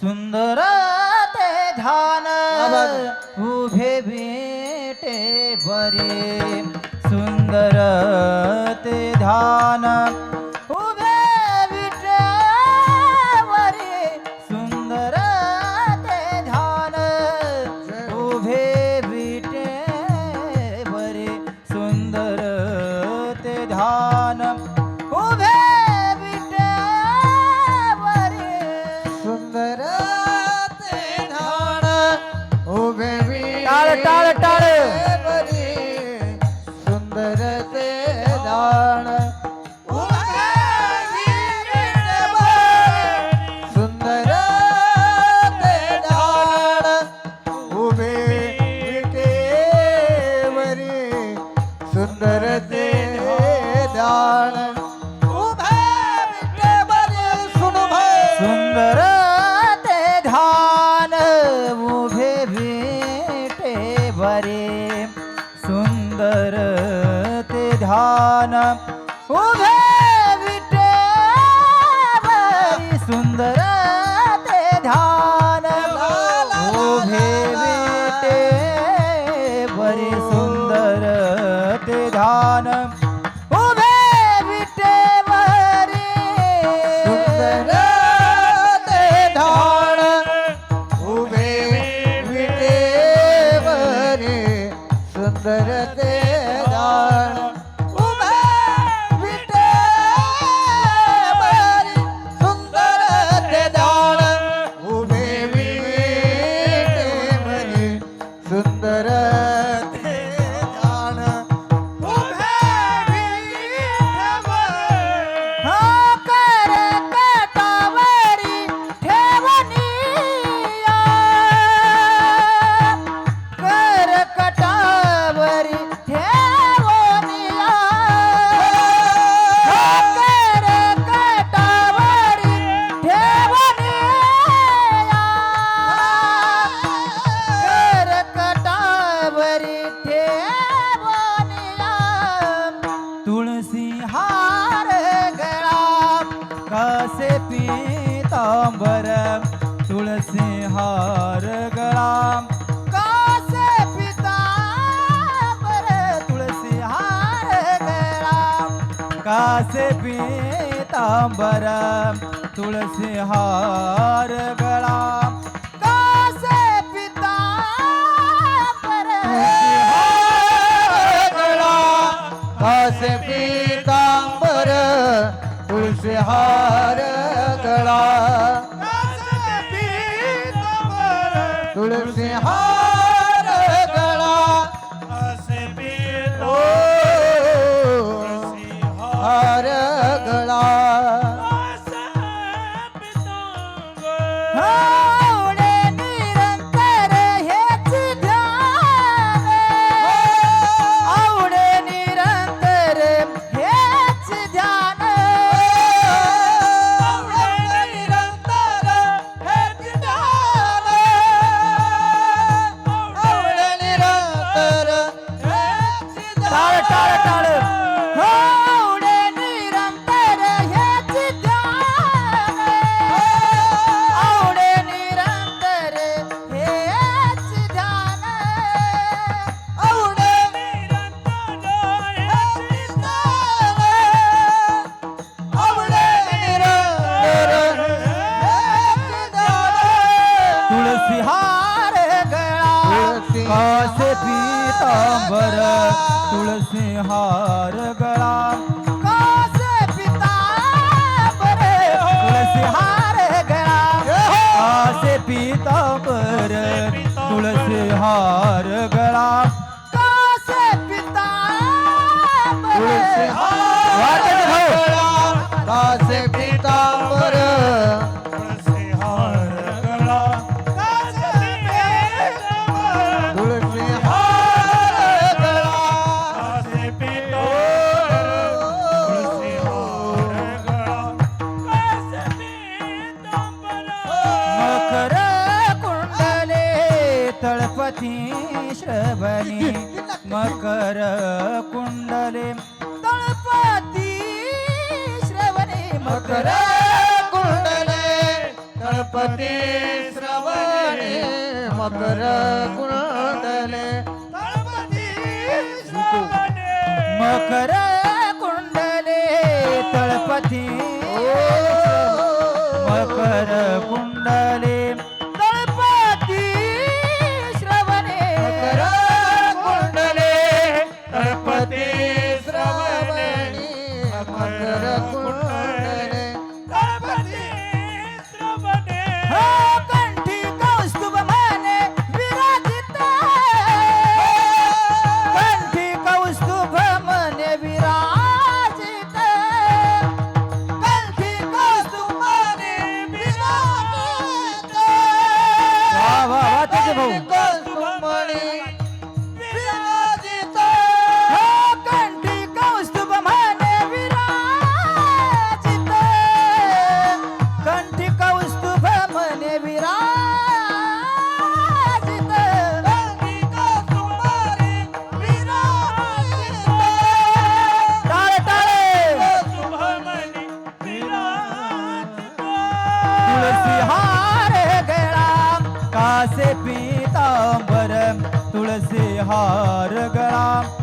સુંદર તે ધ્યાન ઉભે ભેટે ભરે. સુંદર તે ધ્યાન Tcharam! असे पीतांबर तुलसी हार बड़ा कासे पितांबर. गळा कासे हार হ্যাঁ काश पीतांबर तुलसी हार गड़ा। काश पीतांबर तुलसी हार गड़ा। काश पीतांबर तुलसी हार गड़ा। काश पीतांबर तुलसी हार गड़ा। काश पीता रथी श्रभणी मकर कुंडले. तळपती श्रवणी मकर कुंडले. तळपती श्रवणे मकर कुंडले. तळपती मकर कुंडले तळपती मकर कुंडले. bater de novo. Gosto, mano. कासे पीतांबर तुळसी हार गळा